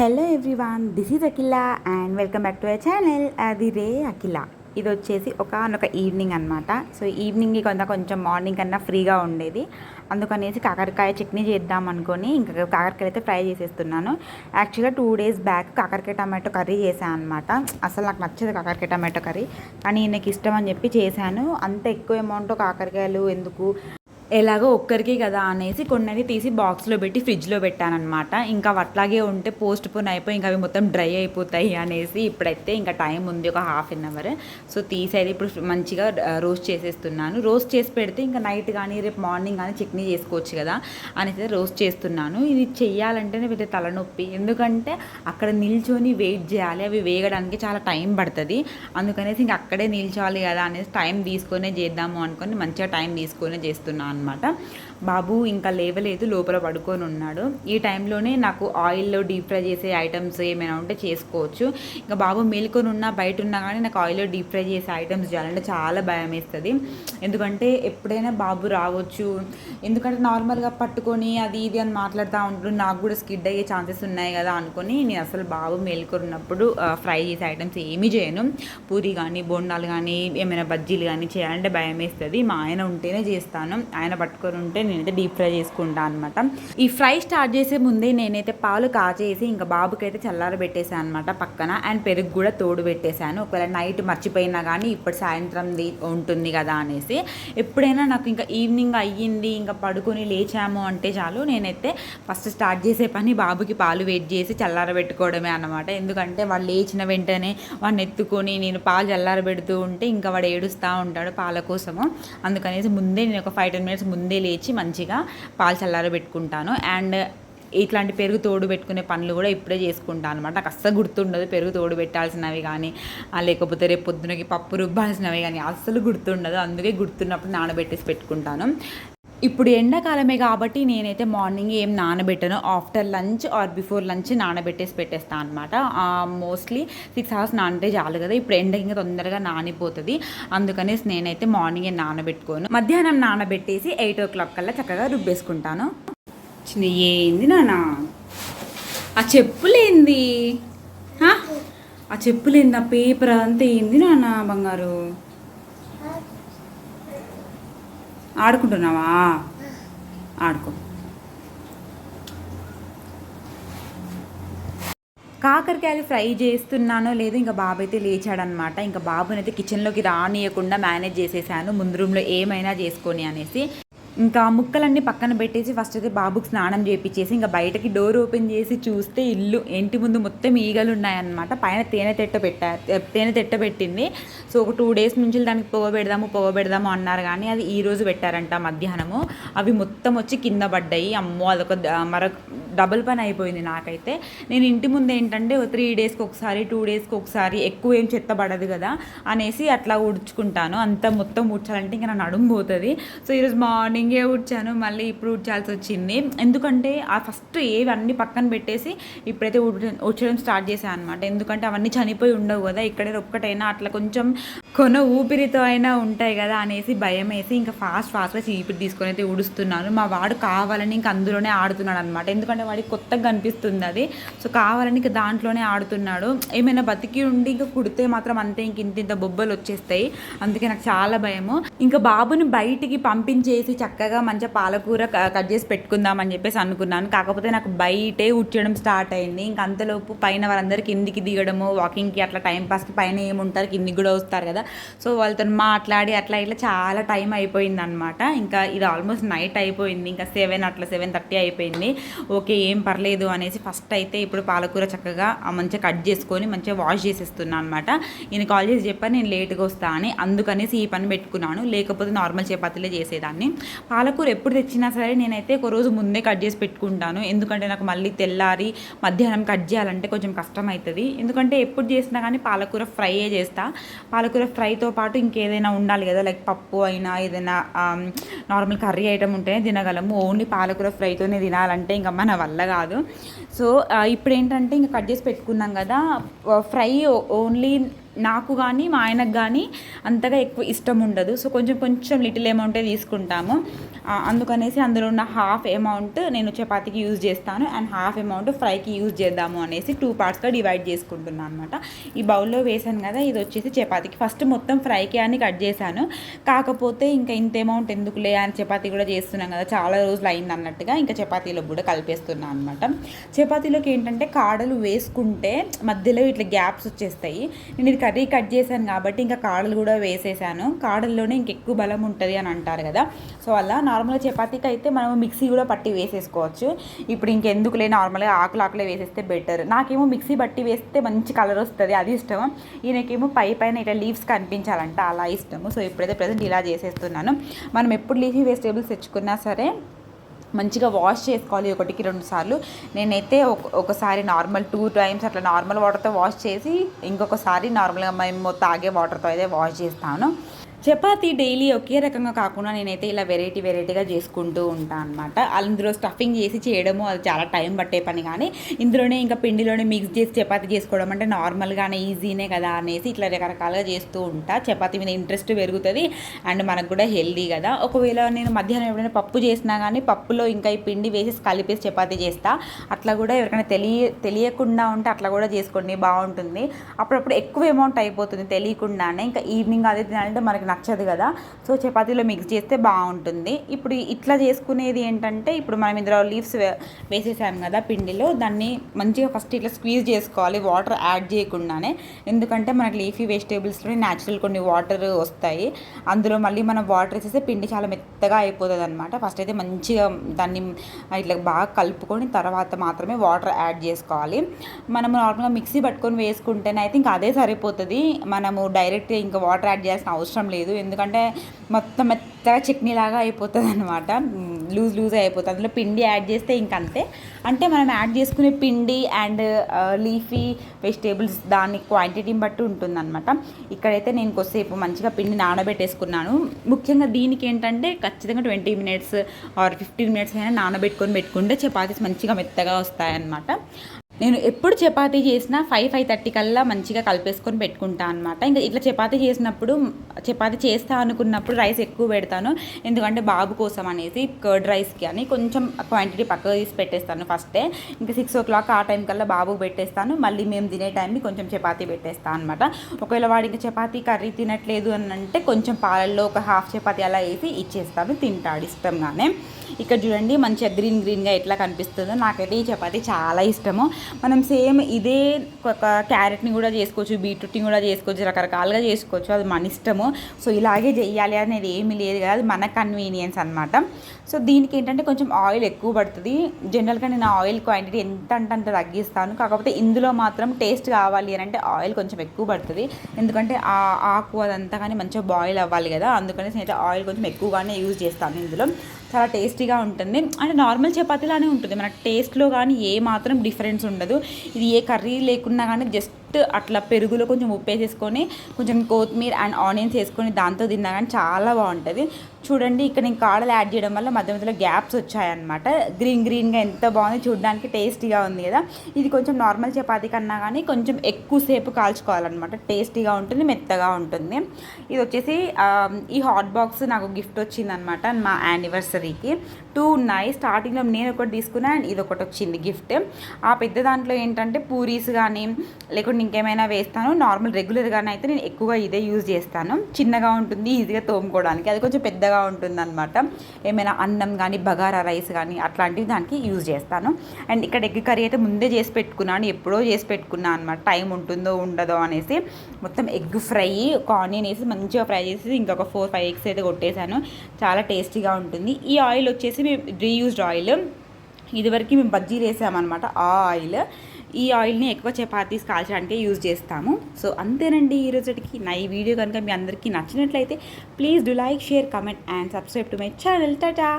Hello everyone this is Akhila and welcome back to our channel. అది రే అఖిల. ఇది వచ్చేసి ఒక ఒక ఈవినింగ్ అనమాట సో ఈవినింగ్ కొంత కొంచెం మార్నింగ్ కన్నా ఫ్రీగా ఉండేది. అందుకనేసి కాకరకాయ చట్నీ చేద్దాం అనుకొని ఇంకా కాకరకాయ అయితే ఫ్రై చేసేస్తున్నాను. యాక్చువల్గా టూ డేస్ బ్యాక్ కాకరకాయ టమాటో కర్రీ చేశాను అనమాట అసలు నాకు నచ్చదు కాకరకాయ టమాటో కర్రీ. కానీ నాకు ఇష్టం అని చెప్పి చేశాను. అంత ఎక్కువ అమౌంట్ కాకరకాయలు ఎందుకు? ఎలాగో ఒక్కరికి కదా అనేసి కొన్ని తీసి బాక్స్లో పెట్టి ఫ్రిడ్జ్లో పెట్టానమాట ఇంకా అట్లాగే ఉంటే పోస్ట్ పోన్ అయిపోయి ఇంకా అవి మొత్తం డ్రై అయిపోతాయి అనేసి ఇప్పుడైతే ఇంకా టైం ఉంది ఒక హాఫ్ అన్ అవర్. సో తీసేది ఇప్పుడు మంచిగా రోస్ట్ చేసేస్తున్నాను. రోస్ట్ చేసి పెడితే ఇంకా నైట్ కానీ రేపు మార్నింగ్ కానీ చట్నీ చేసుకోవచ్చు కదా అనేసి రోస్ట్ చేస్తున్నాను. ఇది చెయ్యాలంటేనే పెద్ద తలనొప్పి. ఎందుకంటే అక్కడ నిల్చొని వెయిట్ చేయాలి. అవి వేగడానికి చాలా టైం పడుతుంది. అందుకనేసి ఇంక అక్కడే నిల్చోవాలి కదా అనేసి టైం తీసుకొనే చేద్దాము అనుకొని మంచిగా టైం తీసుకొనే చేస్తున్నాను. అనమాట బాబు ఇంకా లేవలేదు లోపల పడుకొని ఉన్నాడు. ఈ టైంలోనే నాకు ఆయిల్లో డీప్ ఫ్రై చేసే ఐటమ్స్ ఏమైనా ఉంటే చేసుకోవచ్చు. ఇంకా బాబు మేల్కొని ఉన్నా బయట ఉన్నా కానీ నాకు ఆయిల్లో డీప్ ఫ్రై చేసే ఐటమ్స్ చేయాలంటే చాలా భయం వేస్తుంది. ఎందుకంటే ఎప్పుడైనా బాబు రావచ్చు. ఎందుకంటే నార్మల్గా పట్టుకొని అది ఇది అని మాట్లాడుతూ ఉంటారు నాకు కూడా స్కిడ్ అయ్యే ఛాన్సెస్ ఉన్నాయి కదా అనుకొని నేను అసలు బాబు మేల్కొన్నప్పుడు ఫ్రై చేసే ఐటమ్స్ ఏమీ చేయను. పూరి కానీ బోండాలు కానీ ఏమైనా బజ్జీలు కానీ చేయాలంటే భయం వేస్తుంది. మా ఆయన ఉంటేనే చేస్తాను. ఆయన పట్టుకొని ఉంటే నేనైతే డీప్ ఫ్రై చేసుకుంటాను అనమాట ఈ ఫ్రై స్టార్ట్ చేసే ముందే నేనైతే పాలు కాచేసి ఇంకా బాబుకైతే అయితే చల్లార పెట్టేశాను అనమాట పక్కన. అండ్ పెరుగు కూడా తోడు పెట్టేశాను. ఒకవేళ నైట్ మర్చిపోయినా కానీ ఇప్పుడు సాయంత్రం ఉంటుంది కదా అనేసి. ఎప్పుడైనా నాకు ఇంకా ఈవినింగ్ అయ్యింది ఇంకా పడుకొని లేచాము అంటే చాలు నేనైతే ఫస్ట్ స్టార్ట్ చేసే పని బాబుకి పాలు వెయిట్ చేసి చల్లార పెట్టుకోవడమే అనమాట ఎందుకంటే వాళ్ళు లేచిన వెంటనే వాడిని ఎత్తుకొని నేను పాలు చల్లార పెడుతూ ఉంటే ఇంకా వాడు ఏడుస్తూ ఉంటాడు పాల కోసము. అందుకనేసి ముందే నేను ఒక ఫైవ్ టెన్ మినిట్స్ ముందే లేచి మంచిగా పాలు చల్లారబెట్టుకుంటాను అండ్ ఇట్లాంటి పెరుగు తోడు పెట్టుకునే పనులు కూడా ఇప్పుడే చేసుకుంటాను అనమాట నాకు అస్సలు గుర్తుండదు పెరుగు తోడు పెట్టాల్సినవి కానీ లేకపోతే రేపు పొద్దునకి పప్పు రుబ్బాల్సినవి కానీ అస్సలు గుర్తుండదు. అందుకే గుర్తున్నప్పుడు నానబెట్టేసి పెట్టుకుంటాను. ఇప్పుడు ఎండాకాలమే కాబట్టి నేనైతే మార్నింగ్ ఏం నానబెట్టను. After lunch or before lunch నానబెట్టేసి పెట్టేస్తాను అనమాట మోస్ట్లీ సిక్స్ అవర్స్ నానితే చాలు కదా. ఇప్పుడు ఎండ ఇంకా తొందరగా నానిపోతుంది. అందుకనేసి నేనైతే మార్నింగే నానబెట్టుకోను. మధ్యాహ్నం నానబెట్టేసి ఎయిట్ ఓ క్లాక్ కల్లా చక్కగా రుబ్బేసుకుంటాను. చిన్న ఏంది నాన్న? ఆ చెప్పులేంది? ఆ? చెప్పులేంది? ఆ పేపర్ అంతా ఏంది నాన్న బంగారు? ఆడుకుంటున్నావా? ఆడుకో. కాకరకాయలు ఫ్రై చేస్తున్నానో లేదు ఇంకా బాబు అయితే లేచాడనమాట. ఇంకా బాబునైతే కిచెన్లోకి రానియకుండా మేనేజ్ చేసేసాను. ముందు రూమ్లో ఏమైనా చేసుకొని అనేసి ఇంకా ముక్కలన్నీ పక్కన పెట్టేసి ఫస్ట్ అయితే బాబుకి స్నానం చేపించేసి ఇంకా బయటకి డోర్ ఓపెన్ చేసి చూస్తే ఇల్లు ఇంటి ముందు మొత్తం ఈగలు ఉన్నాయన్నమాట. పైన తేనె తెట్ట పెట్టా తేనె తెట్ట పెట్టింది. సో ఒక టూ డేస్ నుంచి దానికి పొగ పెడదాము పొగ పెడదాము అన్నారు కానీ అది ఈ రోజు పెట్టారంట మధ్యాహ్నము. అవి మొత్తం వచ్చి కింద పడ్డాయి. అమ్మో అదొక మరొక డబుల్ పని అయిపోయింది నాకైతే. నేను ఇంటి ముందు ఏంటంటే త్రీ డేస్కి ఒకసారి టూ డేస్కి ఒకసారి ఎక్కువ ఏం చెత్త పడదు కదా అనేసి అట్లా ఊడ్చుకుంటాను. అంత మొత్తం ఉడ్చాలంటే ఇంకా నా నడుము పోతుంది. సో ఈరోజు మార్నింగ్ ఉడ్చాను మళ్ళీ ఇప్పుడు ఉడ్చాల్సి వచ్చింది. ఎందుకంటే ఆ ఫస్ట్ ఏవి అన్ని పక్కన పెట్టేసి ఇప్పుడైతే ఉడ్చడం స్టార్ట్ చేశాను అనమాట ఎందుకంటే అవన్నీ చనిపోయి ఉండవు కదా ఇక్కడ ఒక్కటైనా అట్లా కొంచెం కొన ఊపిరితో అయినా ఉంటాయి కదా అనేసి భయం వేసి ఇంకా ఫాస్ట్ ఫాస్ట్గా చీపిరి తీసుకొని అయితే ఉడుస్తున్నాను మా వాడు కావాలని ఇంకా అందులోనే ఆడుతున్నాడు అనమాట ఎందుకంటే వాడికి కొత్తగా కనిపిస్తుంది అది. సో కావాలని ఇంకా దాంట్లోనే ఆడుతున్నాడు. ఏమైనా బతికి ఉండి ఇంకా కుడితే మాత్రం అంతే ఇంక ఇంత ఇంత బొబ్బలు వచ్చేస్తాయి. అందుకే నాకు చాలా భయము. ఇంకా బాబుని బయటికి పంపించేసి చక్క చక్కగా మంచిగా పాలకూర క- కట్ చేసి పెట్టుకుందామని చెప్పేసి అనుకున్నాను. కాకపోతే నాకు బయటే ఉచ్చడం స్టార్ట్ అయింది. ఇంకా అంతలోపు పైన వాళ్ళందరూ కిందికి దిగడము వాకింగ్కి అట్లా టైం పాస్కి పైన ఏముంటారు కిందికి కూడా వస్తారు కదా. సో వాళ్ళతో మాట్లాడి అట్లా ఇట్లా చాలా టైం అయిపోయింది అనమాట ఇంకా ఇది ఆల్మోస్ట్ నైట్ అయిపోయింది. ఇంకా సెవెన్ అట్లా సెవెన్ థర్టీ అయిపోయింది. ఓకే ఏం పర్లేదు అనేసి ఫస్ట్ అయితే ఇప్పుడు పాలకూర చక్కగా మంచిగా కట్ చేసుకొని మంచిగా వాష్ చేసేస్తున్నాను అనమాట నేను కాల్ చేసి చెప్పాను నేను లేట్గా వస్తా అని. అందుకనేసి ఈ పని పెట్టుకున్నాను. లేకపోతే నార్మల్ చపాతీలే చేసేదాన్ని. పాలకూర ఎప్పుడు తెచ్చినా సరే నేనైతే ఒక రోజు ముందే కట్ చేసి పెట్టుకుంటాను. ఎందుకంటే నాకు మళ్ళీ తెల్లారి మధ్యాహ్నం కట్ చేయాలంటే కొంచెం కష్టం అవుతుంది ఎందుకంటే ఎప్పుడు చేసినా కానీ పాలకూర ఫ్రైయే చేస్తా. పాలకూర ఫ్రైతో పాటు ఇంకేదైనా ఉండాలి కదా లైక్ పప్పు అయినా ఏదైనా నార్మల్ కర్రీ ఐటమ్ ఉంటేనే తినగలము. ఓన్లీ పాలకూర ఫ్రైతోనే తినాలంటే ఇంకా మన వల్ల కాదు. సో ఇప్పుడు ఏంటంటే ఇంకా కట్ చేసి పెట్టుకున్నాం కదా ఫ్రై ఓన్లీ నాకు కానీ మా ఆయనకు కానీ అంతగా ఎక్కువ ఇష్టం ఉండదు. సో కొంచెం కొంచెం లిటిల్ అమౌంటే తీసుకుంటాము. అందుకనేసి అందులో ఉన్న హాఫ్ అమౌంట్ నేను చపాతీకి యూజ్ చేస్తాను. అండ్ హాఫ్ అమౌంట్ ఫ్రైకి యూజ్ చేద్దాము అనేసి టూ పార్ట్స్గా డివైడ్ చేసుకుంటున్నాను అనమాట ఈ బౌల్లో వేసాను కదా ఇది వచ్చేసి చపాతీకి. ఫస్ట్ మొత్తం ఫ్రైకి అని కట్ చేశాను. కాకపోతే ఇంకా ఇంత అమౌంట్ ఎందుకులే అని చపాతీ కూడా చేస్తున్నాం కదా చాలా రోజులు అయింది అన్నట్టుగా ఇంకా చపాతీలో కూడా కలిపేస్తున్నాను అనమాట చపాతీలోకి ఏంటంటే కాడలు వేసుకుంటే మధ్యలో ఇట్లా గ్యాప్స్ వచ్చేస్తాయి. నేను ఇది కర్రీ కట్ చేశాను కాబట్టి ఇంకా కాడలు కూడా వేసేసాను. కాడల్లోనే ఇంకెక్కువ బలం ఉంటుంది అని అంటారు కదా. సో అలా నార్మల్గా చపాతీకి అయితే మనం మిక్సీ కూడా పట్టి వేసేసుకోవచ్చు. ఇప్పుడు ఇంకెందుకులే నార్మల్గా ఆకులు ఆకులే వేసేస్తే బెటర్ నాకేమో మిక్సీ పట్టి వేస్తే మంచి కలర్ వస్తుంది అది ఇష్టం. ఈయనకేమో పై పైన ఇట్లా లీవ్స్ కనిపించాలంట అలా ఇష్టము. సో ఇప్పుడైతే ప్రజెంట్ ఇలా చేసేస్తున్నాను. మనం ఎప్పుడు లీఫీ వెజిటేబుల్స్ తెచ్చుకున్నా సరే మంచిగా వాష్ చేసుకోవాలి ఒకటికి రెండు సార్లు. నేనైతే ఒక ఒకసారి నార్మల్ టూ టైమ్స్ అట్లా నార్మల్ వాటర్తో వాష్ చేసి ఇంకొకసారి నార్మల్గా మేము తాగే వాటర్తో అయితే వాష్ చేస్తాను. చపాతీ డైలీ ఒకే రకంగా కాకుండా నేనైతే ఇలా వెరైటీ వెరైటీగా చేసుకుంటూ ఉంటాను అనమాట అందులో స్టఫింగ్ చేసి చేయడము అది చాలా టైం పట్టే పని కానీ ఇందులోనే ఇంకా పిండిలోనే మిక్స్ చేసి చపాతీ చేసుకోవడం అంటే నార్మల్గానే ఈజీనే కదా అనేసి ఇట్లా రకరకాలుగా చేస్తూ ఉంటా. చపాతీ మీద ఇంట్రెస్ట్ పెరుగుతుంది అండ్ మనకు కూడా హెల్దీ కదా. ఒకవేళ నేను మధ్యాహ్నం ఎప్పుడైనా పప్పు చేసినా కానీ పప్పులో ఇంకా ఈ పిండి వేసి కలిపేసి చపాతి చేస్తా. అట్లా కూడా ఎవరికైనా తెలియ తెలియకుండా ఉంటే అట్లా కూడా చేసుకోండి బాగుంటుంది. అప్పుడప్పుడు ఎక్కువ అమౌంట్ అయిపోతుంది తెలియకుండానే. ఇంకా ఈవినింగ్ అదే తినాలంటే మనకి నచ్చదు కదా. సో చపాతీలో మిక్స్ చేస్తే బాగుంటుంది. ఇప్పుడు ఇట్లా చేసుకునేది ఏంటంటే ఇప్పుడు మనం ఇందులో లీవ్స్ వేసేసాం కదా పిండిలో దాన్ని మంచిగా ఫస్ట్ ఇట్లా స్క్వీజ్ చేసుకోవాలి వాటర్ యాడ్ చేయకుండానే. ఎందుకంటే మనకి లీఫీ వెజిటేబుల్స్లో న్యాచురల్ కొన్ని వాటర్ వస్తాయి. అందులో మళ్ళీ మనం వాటర్ వేసేస్తే పిండి చాలా మెత్తగా అయిపోతుంది అనమాట ఫస్ట్ అయితే మంచిగా దాన్ని ఇట్లా బాగా కలుపుకొని తర్వాత మాత్రమే వాటర్ యాడ్ చేసుకోవాలి. మనం నార్మల్గా మిక్సీ పట్టుకొని వేసుకుంటేనే అయితే ఇంకా అదే సరిపోతుంది. మనము డైరెక్ట్ ఇంకా వాటర్ యాడ్ చేయాల్సిన అవసరం లేదు. లేదు. ఎందుకంటే మొత్తం మెత్తగా చట్నీ లాగా అయిపోతుంది అనమాట లూజ్ లూజ్ అయిపోతుంది. అందులో పిండి యాడ్ చేస్తే ఇంక అంతే అంటే మనం యాడ్ చేసుకునే పిండి అండ్ లీఫీ వెజిటేబుల్స్ దాని క్వాంటిటీని బట్టి ఉంటుందన్నమాట. ఇక్కడైతే నేను కొద్దిసేపు మంచిగా పిండి నానబెట్టేసుకున్నాను. ముఖ్యంగా దీనికి ఏంటంటే ఖచ్చితంగా twenty minutes or fifteen minutes అయినా నానబెట్టుకొని పెట్టుకుంటే చపాతీస్ మంచిగా మెత్తగా వస్తాయన్నమాట. నేను ఎప్పుడు చపాతీ చేసినా ఫైవ్ ఫైవ్ థర్టీ కల్లా మంచిగా కలిపేసుకొని పెట్టుకుంటా అనమాట ఇంకా ఇట్లా చపాతీ చేసినప్పుడు చపాతీ చేస్తా అనుకున్నప్పుడు రైస్ ఎక్కువ పెడతాను. ఎందుకంటే బాబు కోసం అనేసి కర్డ్ రైస్కి అని కొంచెం క్వాంటిటీ పక్కకు తీసి పెట్టేస్తాను ఫస్టే ఇంకా సిక్స్ ఓ క్లాక్ ఆ టైం కల్లా బాబుకు పెట్టేస్తాను. మళ్ళీ మేము తినే టైంకి కొంచెం చపాతీ పెట్టేస్తాను అనమాట ఒకవేళ వాడికి చపాతీ కర్రీ తినట్లేదు అని అంటే కొంచెం పాలల్లో ఒక హాఫ్ చపాతీ అలా వేసి ఇచ్చేస్తాను. తింటాడు ఇష్టంగానే. ఇక్కడ చూడండి మంచిగా గ్రీన్ గ్రీన్గా ఎట్లా కనిపిస్తుందో. నాకైతే ఈ చపాతీ చాలా ఇష్టము. మనం సేమ్ ఇదే ఒక క్యారెట్ని కూడా చేసుకోవచ్చు బీట్రూట్ని కూడా చేసుకోవచ్చు రకరకాలుగా చేసుకోవచ్చు. అది మన ఇష్టము. సో ఇలాగే చేయాలి అనేది ఏమీ లేదు కదా. అది మన కన్వీనియన్స్ అనమాట సో దీనికి ఏంటంటే కొంచెం ఆయిల్ ఎక్కువ పడుతుంది. జనరల్గా నేను ఆయిల్ క్వాంటిటీ ఎంత అంటే అంత తగ్గిస్తాను. కాకపోతే ఇందులో మాత్రం టేస్ట్ కావాలి అని అంటే ఆయిల్ కొంచెం ఎక్కువ పడుతుంది. ఎందుకంటే ఆ ఆకు అదంతా కానీ మంచిగా బాయిల్ అవ్వాలి కదా. అందుకనే నేను ఆయిల్ కొంచెం ఎక్కువగానే యూజ్ చేస్తాను ఇందులో. చాలా టేస్టీగా ఉంటుంది. అంటే నార్మల్ చపాతీలానే ఉంటుంది. మన టేస్ట్లో కానీ ఏ మాత్రం డిఫరెన్స్ ఉండదు. ఇది ఏ కర్రీ లేకున్నా కానీ జస్ట్ అట్లా పెరుగులో కొంచెం ఉప్పు వేసేసుకొని కొంచెం కొత్తిమీర అండ్ ఆనియన్స్ వేసుకొని దాంతో తిన్నా కానీ చాలా బాగుంటుంది. చూడండి ఇక్కడ నేను కాడలు యాడ్ చేయడం వల్ల మధ్య మధ్యలో గ్యాప్స్ వచ్చాయన్నమాట. గ్రీన్ గ్రీన్గా ఎంత బాగుంది చూడడానికి టేస్టీగా ఉంది కదా. ఇది కొంచెం నార్మల్ చపాతి కన్నా కానీ కొంచెం ఎక్కువసేపు కాల్చుకోవాలన్నమాట. టేస్టీగా ఉంటుంది మెత్తగా ఉంటుంది. ఇది వచ్చేసి ఈ హాట్ బాక్స్ నాకు గిఫ్ట్ వచ్చిందనమాట మా యానివర్సరీకి. టూ ఉన్నాయి. స్టార్టింగ్లో నేను ఒకటి తీసుకున్నా అండ్ ఇది ఒకటి వచ్చింది గిఫ్ట్. ఆ పెద్ద దాంట్లో ఏంటంటే పూరీస్ కానీ లేకుంటే ఇంకేమైనా వేస్తాను నార్మల్ రెగ్యులర్గానే అయితే నేను ఎక్కువగా ఇదే యూజ్ చేస్తాను. చిన్నగా ఉంటుంది ఈజీగా తోముకోవడానికి. అది కొంచెం పెద్దగా ఉంటుంది అనమాట ఏమైనా అన్నం కానీ బగారా రైస్ కానీ అట్లాంటివి దానికి యూజ్ చేస్తాను. అండ్ ఇక్కడ ఎగ్ కర్రీ అయితే ముందే చేసి పెట్టుకున్నాను ఎప్పుడో చేసి పెట్టుకున్నాను అనమాట టైం ఉంటుందో ఉండదో అనేసి. మొత్తం ఎగ్ ఫ్రై ఒక ఆనియన్ వేసి మంచిగా ఫ్రై చేసి ఇంకొక ఫోర్ ఫైవ్ ఎగ్స్ అయితే కొట్టేశాను. చాలా టేస్టీగా ఉంటుంది. ఈ ఆయిల్ వచ్చేసి మేము రీయూజ్డ్ ఆయిల్. ఇదివరకు మేము బజ్జీలు వేసామన్నమాట ఆ ఆయిల్. ఈ ఆయిల్ని ఎక్కువ చపాతీస్ కాల్చడానికి యూజ్ చేస్తాము. సో అంతేనండి ఈ రోజుకి నా ఈ వీడియో కనుక మీ అందరికీ నచ్చినట్లయితే please do like share comment and subscribe to my channel. Tata!